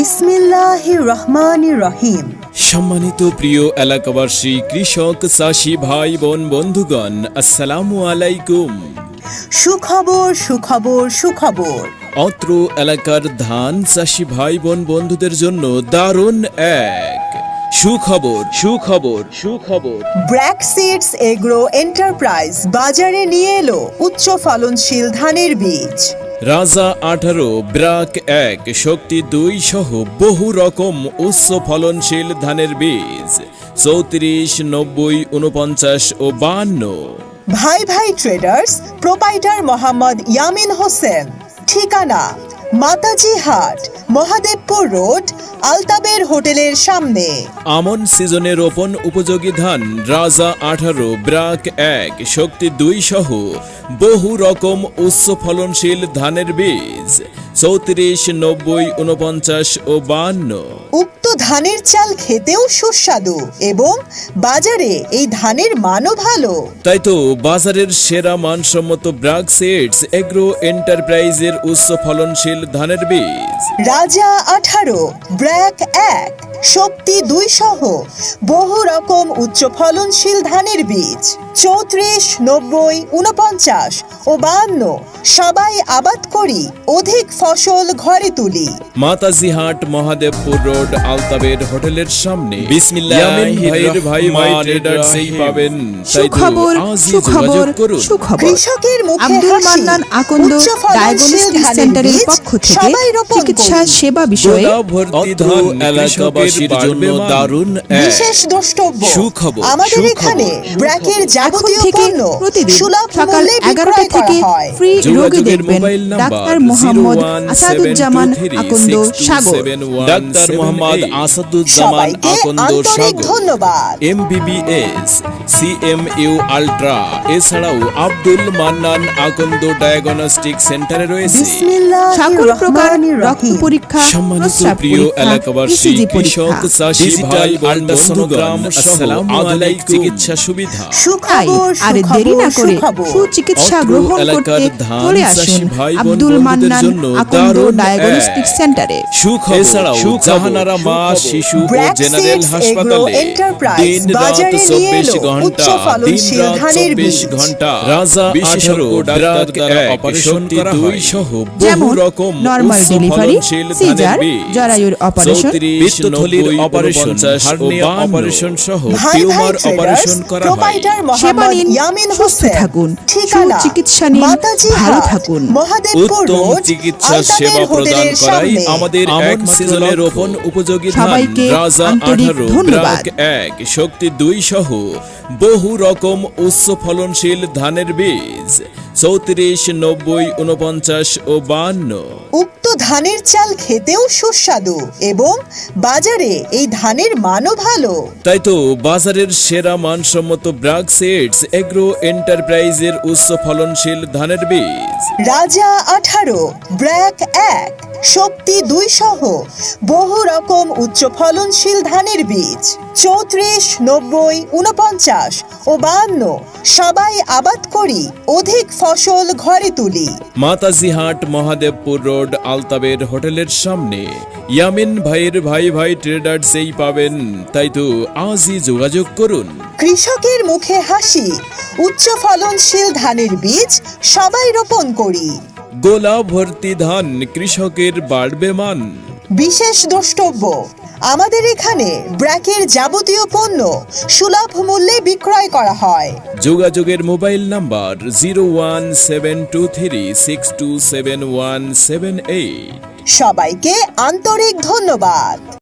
বিসমিল্লাহ রহমান রহিম। সম্মানিত প্রিয় এলাকাবাসী কৃষক চাষি ভাই বোন বন্ধুগণ আসসালামু আলাইকুম। সুখবর সুখবর সুখবর। অত্র এলাকার ধান চাষি ভাই বোন বন্ধুদের জন্য দারুণ এক। সুখবর সুখবর সুখবর। ব্র্যাক সিডস এগ্রো এন্টারপ্রাইজ বাজারে নিয়ে এলো উচ্চ ফলনশীল ধানের বীজ। রাজা আঠারো, ব্রাক এক, শক্তি দুই সহ বহু রকম উচ্চ ফলনশীল ধানের বীজ। চৌত্রিশ, নব্বই উনপঞ্চাশ ও বান্ন। Bhai Bhai traders proprietor Mohammad Yamin Hossain. ঠিকানা, মাতাজি হাট মহাদেবপুর রোড, আলতাবের হোটেলের সামনে। আমন সিজনে রোপণ উপযোগী ধান, রাজা আঠারো, ব্রাক এক, শক্তি দুই সহ বহু রকম উচ্চ ফলনশীল ধানের বীজ। চৌত্রিশ নব্বই উনপঞ্চাশ ও বান্ন। উক্ত ধানের চাল খেতেও সুস্বাদু এবং বাজারে এই ধানের মানও ভালো। তাই তো বাজারের সেরা মানসম্মত ব্রাক সিডস এগ্রো এন্টারপ্রাইজের উচ্চ ফলনশীল ধানের বীজ। রাজা আঠারো ব্র্যাক এক। শক্তি দুই সহ বহু রকম উচ্চ ফলনশীল ধানের বীজ। চৌত্রিশ নব্বই উনপঞ্চাশ ও বাহান্ন সবাই আবাদ করি অধিক ফসল ঘরে তুলি। মাতাজি হাট মহাদেবপুর রোড আলতাবের হোটেলের সামনে। বিসমিল্লাহ ভাইয়ের ভাই ভাই ট্রেডার্সেই পাবেন। সুখবর সুখবর সুখবর। কৃষকের মুখে আব্দুল মান্নান আকন্দ ডায়াগনস্টিক সেন্টারের পক্ষ থেকে চিকিৎসা সেবা বিষয়ে এলাকাবাসীর জন্য দারুণ এক বিশেষ দ্রষ্টব্য। সুখবর, আমাদের এখানে ব্র্যাকের যাবতীয় পণ্য সুলভ মূল্যে বিক্রয় করা হয়। ফ্রি রোগী দেখবেন ডাক্তার মোহাম্মদ আসাদুজ্জামান আকন্দ সাগর। ডাক্তার মোহাম্মদ আসাদুজ্জামান আকন্দ সাগর। ধন্যবাদ। এমবিবিএস সিএমইউ আলট্রা এছাড়াও আব্দুল মান্নান আকন্দ ডায়াগনস্টিক সেন্টারে রয়েছে। সকল প্রকার রক্ত পরীক্ষা সম্মানিত প্রিয় এলাকাবাসী ইসিজি কৃষক পরীক্ষা চাষি ভাই ডিজিটাল আল্ট্রাসোনোগ্রাম সহ আধুনিক চিকিৎসা সুবিধা। সুখবর আর দেরি না করে সুচিকিৎসা গ্রহণ করতে চলে আসুন আব্দুল মান্নান আকন্দ ডায়াগনস্টিক সেন্টারে সুখবর জাহানারা মা, শিশু ও জেনারেল হাসপাতালে দিন রাত চব্বিশ ঘণ্টা দিন রাত চব্বিশ ঘণ্টা রাজা আঠারো ডাক্তার দ্বারা অপারেশন করা হয়। সহ বহু রকম নরমাল ডেলিভারি সিজার জরায়ুর অপারেশন 34, 90, অপারেশন, 49 ও হার্নিয়া অপারেশন সহ টিউমার অপারেশন করা হয়। সেবা নিন সুস্থ থাকুন। ঠিকানা সুচিকিৎসা নিন ভালো থাকুন। উত্তম চিকিৎসা সেবা প্রদান করাই আমাদের একমাত্র সিজনে। রোপণ উপযোগী ধান। রাজা আঠারো। ব্রাক এক শক্তি দুই সহ বহু রকম উচ্চ ফলনশীল ধানের বীজ। চৌত্রিশ নব্বই উনপঞ্চাশ ও বান্ন। উক্ত ধানের চাল খেতেও সুস্বাদু এবং বাজারে এই ধানের মানও ভালো। তাই তো বাজারের সেরা মানসম্মত ব্রাক সিডস এগ্রো এন্টারপ্রাইজের উচ্চ ফলনশীল ধানের বীজ। রাজা আঠারো ব্র্যাক এক। শক্তি দুই সহ বহু রকম উচ্চ ফলনশীল ধানের বীজ। চৌত্রিশ নব্বই উনপঞ্চাশ ও বাহান্ন সবাই আবাদ করি অধিক ফসল ঘরে তুলি। মাতাজিহাট মহাদেবপুর রোড আলতাবের হোটেলের সামনে। ইয়ামিন ভাইয়ের ভাই ভাই ট্রেডার্সেই পাবেন। তাই তো আজই যোগাযোগ করুন। কৃষকের মুখে হাসি উচ্চ ফলনশীল ধানের বীজ সবাই রোপণ করি। গোলা ভর্তি ধান কৃষকের বাড়বে মান। বিশেষ দ্রষ্টব্য আমাদের এখানে ব্র্যাকের যাবতীয় পণ্য সুলভ মূল্যে বিক্রয় করা হয়। যোগাযোগের mobile number zero one seven two three six two seven one seven eight. সবাইকে আন্তরিক ধন্যবাদ।